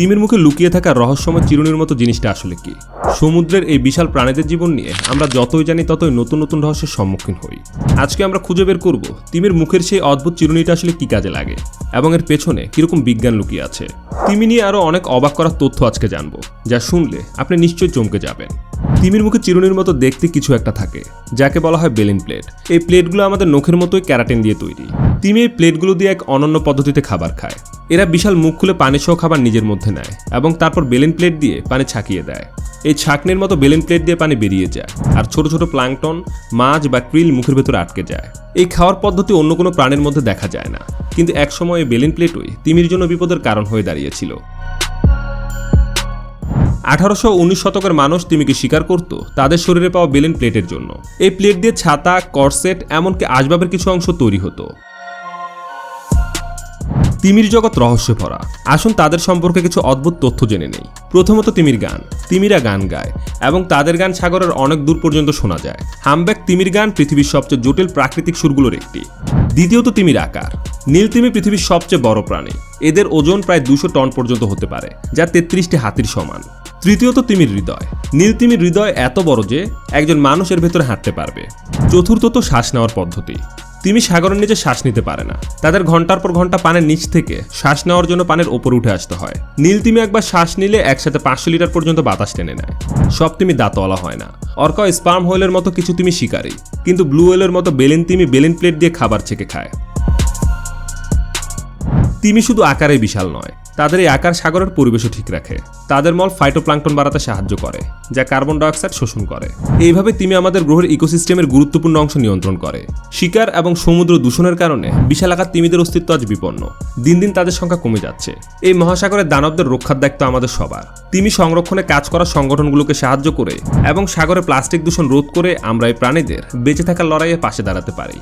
তিমির মুখে লুকিয়ে থাকা রহস্যময় চিরুনির মতো জিনিসটা আসলে কি? সমুদ্রের এই বিশাল প্রাণীদের জীবন নিয়ে আমরা যতই জানি, ততই নতুন নতুন রহস্যের সম্মুখীন হই। আজকে আমরা খুঁজে বের করব তিমির মুখের সেই অদ্ভুত চিরুনিটা আসলে কি কাজে লাগে এবং এর পেছনে কীরকম বিজ্ঞান লুকিয়ে আছে। তিমি নিয়ে আরও অনেক অবাক করার তথ্য আজকে জানব, যা শুনলে আপনি নিশ্চয়ই চমকে যাবেন। তিমির মুখে চিরুনির মতো দেখতে কিছু একটা থাকে, যাকে বলা হয় বেলিন প্লেট। এই প্লেটগুলো আমাদের নখের মতোই ক্যারাটিন দিয়ে তৈরি। তিমি এই প্লেটগুলো দিয়ে এক অনন্য পদ্ধতিতে খাবার খায়। এরা বিশাল মুখ খুলে পানি সহ খাবার নিজের মধ্যে নেয় এবং তারপর বেলেন প্লেট দিয়ে পানি ছাকিয়ে দেয়। এই ছাকনির মতো বেলেন প্লেট দিয়ে পানি বেরিয়ে যায় আর ছোট ছোট প্লাংটন, মাছ বা ক্রিল মুখের ভেতরে আটকে যায়। এই খাওয়ার পদ্ধতি অন্য কোনো প্রাণের মধ্যে দেখা যায় না। কিন্তু একসময় এই বেলিন প্লেটই তিমির জন্য বিপদের কারণ হয়ে দাঁড়িয়েছিল। আঠারোশো উনিশ শতকের মানুষ তিমিকে শিকার করত তাদের শরীরে পাওয়া বেলেন প্লেটের জন্য। এই প্লেট দিয়ে ছাতা, করসেট, এমনকি আসবাবের কিছু অংশ তৈরি হতো। তিমির জগৎ রহস্যে ভরা। আসুন তাদের সম্পর্কে কিছু অদ্ভুত তথ্য জেনে নেই। প্রথমত তিমির গান। তিমিরা গান গায় এবং তাদের গান সাগরের অনেক দূর পর্যন্ত শোনা যায়। হামব্যাক তিমির গান পৃথিবীর সবচেয়ে জটিল প্রাকৃতিক সুরগুলোর একটি। দ্বিতীয়ত তিমির আকার। নীল তিমি পৃথিবীর সবচেয়ে বড় প্রাণী। এদের ওজন প্রায় দুশো টন পর্যন্ত হতে পারে, যা তেত্রিশটি হাতির সমান। তৃতীয়ত তিমির হৃদয়। নীল তিমির হৃদয় এত বড় যে, একজন মানুষের ভেতরে হাঁটতে পারবে। চতুর্থত শ্বাস নেওয়ার পদ্ধতি। তিমি সাগরের নিচে শ্বাস নিতে পারে না। তাদের ঘণ্টার পর ঘণ্টা পানের নিচ থেকে শ্বাস নেওয়ার জন্য পানের ওপর উঠে আসতে হয়। নীল তিমি একবার শ্বাস নিলে একসাথে পাঁচশো লিটার পর্যন্ত বাতাস টেনে নেয়। সব তিমি দাঁতওয়ালা হয় না। অর্কা স্পার্ম হোয়েলের মতো কিছু তিমি শিকারী। কিন্তু ব্লু হোয়েলের মতো বেলেন তিমি বেলেন প্লেট দিয়ে খাবার ছেঁকে খায়। তিমি শুধু আকারে বিশাল নয় তাদের এই আকার সাগরের পরিবেশও ঠিক রাখে। তাদের মল ফাইটোপ্লাঙ্কটন বাড়াতে সাহায্য করে, যা কার্বন ডাইঅক্সাইড শোষণ করে। এইভাবে তিমি আমাদের গ্রহের ইকোসিস্টেমের গুরুত্বপূর্ণ অংশ নিয়ন্ত্রণ করে। শিকার এবং সমুদ্র দূষণের কারণে বিশাল আকার তিমিদের অস্তিত্ব আজ বিপন্ন। দিন দিন তাদের সংখ্যা কমে যাচ্ছে। এই মহাসাগরের দানবদের রক্ষার দায়িত্ব আমাদের সবার। তিমি সংরক্ষণে কাজ করা সংগঠনগুলোকে সাহায্য করে এবং সাগরে প্লাস্টিক দূষণ রোধ করে আমরা এই প্রাণীদের বেঁচে থাকার লড়াইয়ে পাশে দাঁড়াতে পারি।